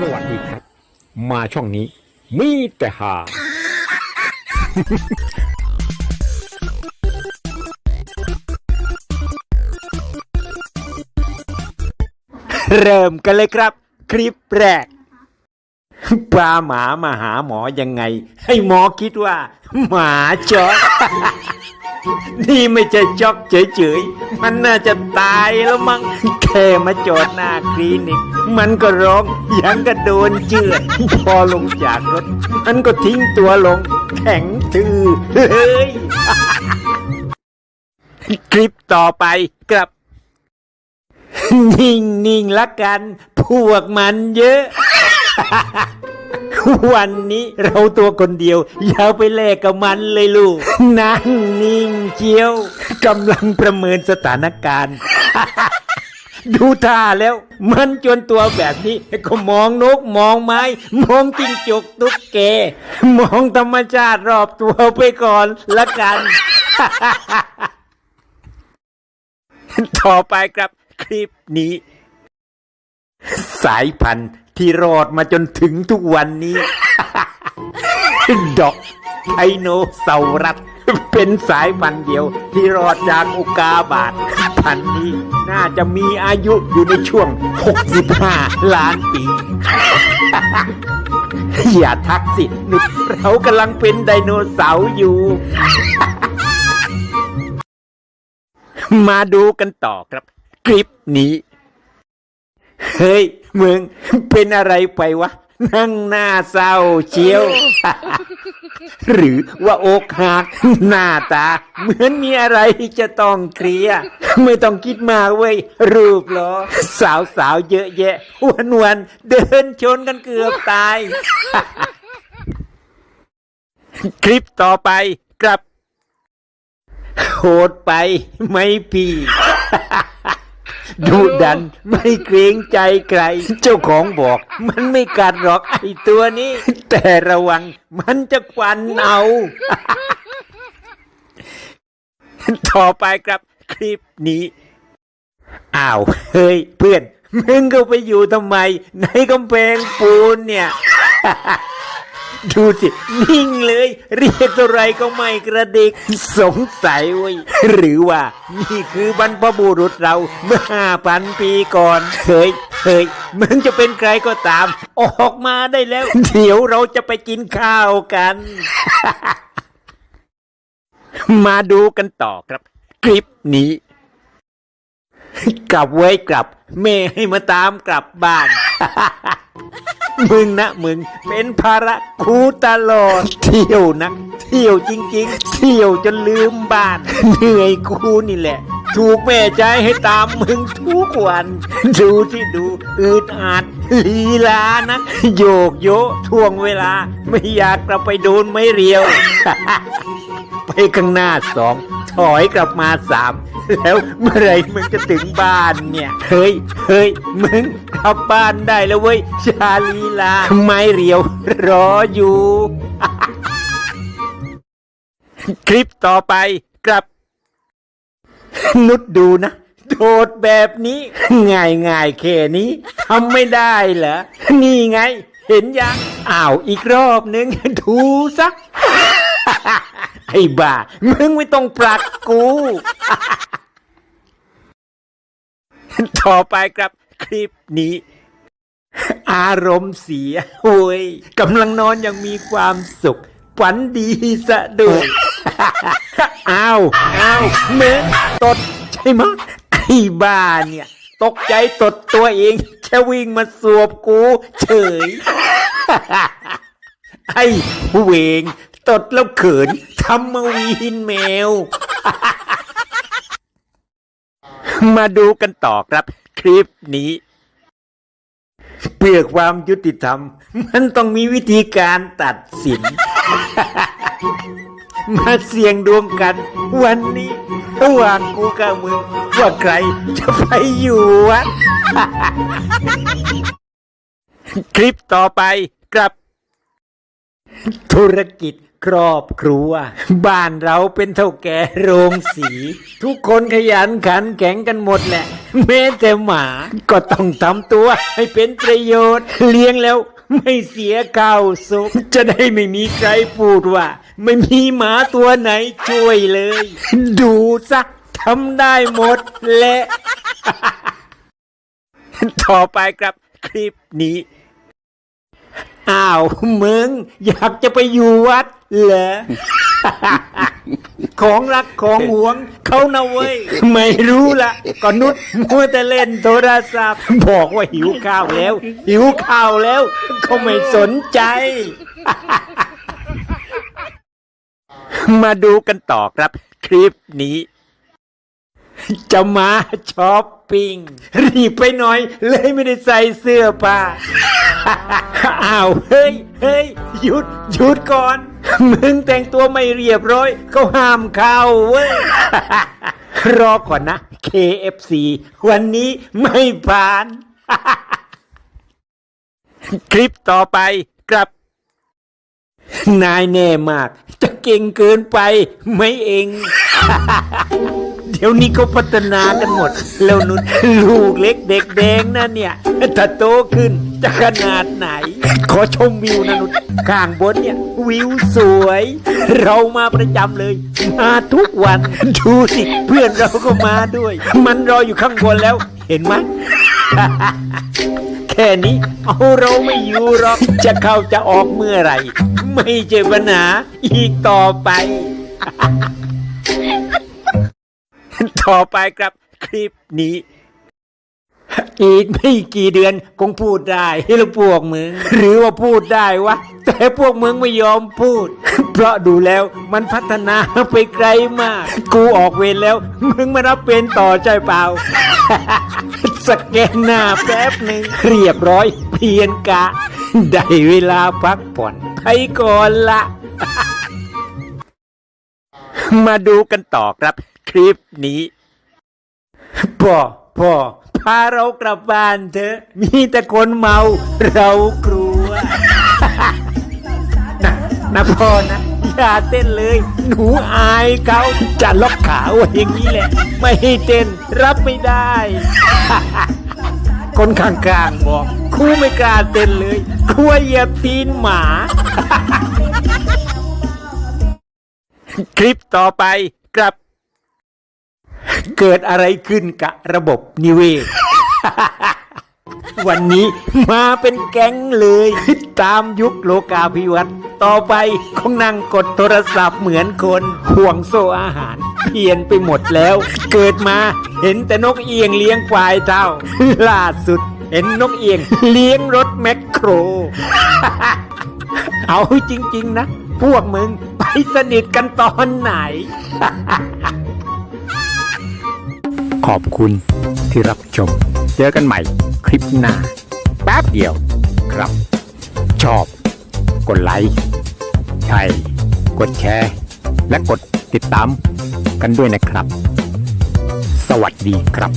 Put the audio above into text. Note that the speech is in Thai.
สวัสดีครับ มาช่องนี้มีแต่หาเริ่มกันเลยครับ คลิปแรกปลาหมามาหาหมอยังไง ให้หมอคิดว่า หมาช็อก นี่ไม่ใช่ช็อกเฉยๆ มันน่าจะตายแล้วมั้งแค่มาจอดหน้าคลินิก มันก็ร้องยังก็โดนเชือดพอลงจากรถ มันก็ทิ้งตัวลง แข็งทื่อเฮ้ย คลิปต่อไปกลับ นิ่งๆละกัน พวกมันเยอะ วันนี้เราตัวคนเดียว อย่าไปแลกกับมันเลยลูก นั่งนิ่งเจียวกำลังประเมินสถานการณ์ดูท่าแล้ว มันจนตัวแบบนี้ ก็มองนกมองไม้ มองจิงจกตุ๊กแก มองธรรมชาติรอบตัวไปก่อนละกัน ต่อไปครับคลิปนี้ สายพันธุ์ ที่รอดมาจนถึงทุกวันนี้ ดอกไทโนเสารัสเป็นสายพันธุ์เดียว ที่รอดจากอุกาบาตพันธุ์นี้น่าจะมีอายุอยู่ในช่วง 65 ล้านปี อย่าทักสินุดเรากำลังเป็นไดโนเสาร์อยู่ มาดูกันต่อครับ คลิปนี้ เฮ้ย มึงเป็นอะไรไปวะ นั่งหน้าเศร้าเชียว หรือว่าอกหักหน้าตา เหมือนมีอะไรจะต้องเคลียร์ไม่ต้องคิดมากเว้ย รูปล้อสาวสาวเยอะแยะ วันวันเดินชนกันเกือบตาย คลิปต่อไปกลับโหดไปไม่พี่ ดูดัน ไม่เกรงใจใคร เจ้าของบอก มันไม่กัดหรอกไอตัวนี้ แต่ระวัง มันจะควันเอาต่อไปครับคลิปนี้อ้าวเฮ้ย เพื่อน มึงก็ไปอยู่ทำไม ในกำแพงปูนเนี่ย ดูสิ นิ่งเลย เรียกเท่าไรก็ไม่กระดิก สงสัยเว้ยหรือว่า นี่คือบรรพบุรุษเราเมื่อห้าพันปีก่อนเฮ้ยเฮ้ยมึงจะเป็นใครก็ตาม ออกมาได้แล้ว เดี๋ยวเราจะไปกินข้าวกัน มาดูกันต่อครับ คลิปนี้ กลับไว้กลับ แม่ให้มาตามกลับบ้าน มึงนะมึงเป็นภาระกูตลอด เที่ยวนัก เที่ยวจริง ๆ เที่ยวจนลืมบ้าน เหนื่อยกูนี่แหละ ถูกแม่ใจให้ตามมึงทุกวัน ดูที่ดูอึดอัดลีลานะโยกโยท่วงเวลา ไม่อยากกลับไปโดนไม่เรียว ไปข้างหน้าสองถอยกลับมาสามแล้วเมื่อไรมึงจะถึงบ้านเนี่ย เฮ้ย เฮ้ย มึงกลับบ้านได้แล้วเว้ย ชาลีลาไม่เรียว รออยู่ คลิปต่อไปกลับ นุดดูนะโดดแบบนี้ ง่ายง่ายแค่นี้ทำไม่ได้เหรอ นี่ไง เห็นยังอ้าวอีกรอบนึงดูสักไอ้บ้า มึงไม่ต้องปรักกู ต่อไปครับคลิปนี้ อารมณ์เสีย โอ้ยกำลังนอนอย่างมีความสุขฝันดีซะด้วย อ้าวอ้าวเหมือนตดใช่ไหมไอ้บ้าเนี่ย ตกใจตดตัวเองแค่วิ่งมาสวบกูเฉย ไอ้เวง ตดแล้วเขินทำมาวีนแมว มาดูกันต่อครับ คลิปนี้ เพื่อความยุติธรรม มันต้องมีวิธีการตัดสิน มาเสี่ยงดวงกัน วันนี้ระหว่างกูกับมึงว่าใครจะไปอยู่วะ คลิปต่อไปกลับ ธุรกิจครอบครัว บ้านเราเป็นเท่าแก่โรงสี ทุกคนขยันขันแข็งกันหมดแหละแม้แต่หมาก็ต้องทำตัวให้เป็นประโยชน์ เลี้ยงแล้ว ไม่เสียข้าวสุก จะได้ไม่มีใครพูดว่า ไม่มีหมาตัวไหนช่วยเลย ดูซะทำได้หมดแหละ ต่อไปครับคลิปนี้ อ้าวมึง อยากจะไปอยู่วัดเหรอ ของรักของหวงเขานะเว้ย ไม่รู้ละก็นุดมัวแต่เล่นโทรศัพท์ บอกว่าหิวข้าวแล้ว หิวข้าวแล้วก็ไม่สนใจ มาดูกันต่อครับ คลิปนี้ จะมาช้อปปิ้งรีบไปหน่อย เลยไม่ได้ใส่เสื้อผ้าอ้าวเฮ้ยเฮ้ยหยุดหยุดก่อน มึงแต่งตัวไม่เรียบร้อยเขาห้ามเข้าเว้ย รอก่อนนะ KFC วันนี้ไม่ผ่าน คลิปต่อไปกลับ นายแน่มาก จะเก่งเกินไปไหม่เอง ดี๋ยวนี้เขาพัฒนากันหมด แล้วนุ่นลูกเล็กเด็กแดงนั่นเนี่ยถ้าโตขึ้นจะขนาดไหน ขอชมวิวนะนุ่นข้างบนเนี่ย วิวสวย เรามาประจำเลย มาทุกวัน ดูสิ เพื่อนเราก็มาด้วย มันรออยู่ข้างบนแล้ว เห็นไหมแค่นี้เอาเราไม่อยู่หรอก จะเข้าจะออกเมื่อไหร่ ไม่ใช่ปัญหาอีกต่อไป ต่อไปครับคลิปนี้ อีกไม่กี่เดือนคงพูดได้แล้วพวกมึง หรือว่าพูดได้วะ แต่พวกมึงไม่ยอมพูด เพราะดูแล้วมันพัฒนาไปไกลมาก กูออกเวรแล้ว มึงมารับเป็นต่อใจเปล่า สแกนหน้าแป๊บหนึ่งเรียบร้อย เพียนกะ ได้เวลาพักผ่อนไปก่อนละ มาดูกันต่อครับ ลิปนี้พ่อพ่อพาเรากลับบ้านเถอะ มีแต่คนเมาเรากลัวนะนะพ่อนะอย่าเต้นเลย หนูอายเขาจะล็อกขาไว้อย่างนี้แหละ ไม่ให้เต้นรับไม่ได้ คนข้างๆบอกครูไม่กล้าเต้นเลยกลัวเหยียบตีนหมา คลิปต่อไปกลับ เกิดอะไรขึ้นกับระบบนิเวศ วันนี้มาเป็นแก๊งเลย ตามยุคโลกาภิวัตน์ต่อไปคงนั่งกดโทรศัพท์เหมือนคนห่วงโซ่อาหาร เพี้ยนไปหมดแล้ว เกิดมาเห็นแต่นกเอียงเลี้ยงควายเท่า ล่าสุดเห็นนกเอียงเลี้ยงรถแมคโคร เอาจริง ๆ นะ พวกมึงไปสนิทกันตอนไหน ขอบคุณที่รับชม เจอกันใหม่คลิปหน้า แป๊บเดียวครับ ชอบ กดไลค์ใช่กดแชร์ และกดติดตามกันด้วยนะครับ สวัสดีครับ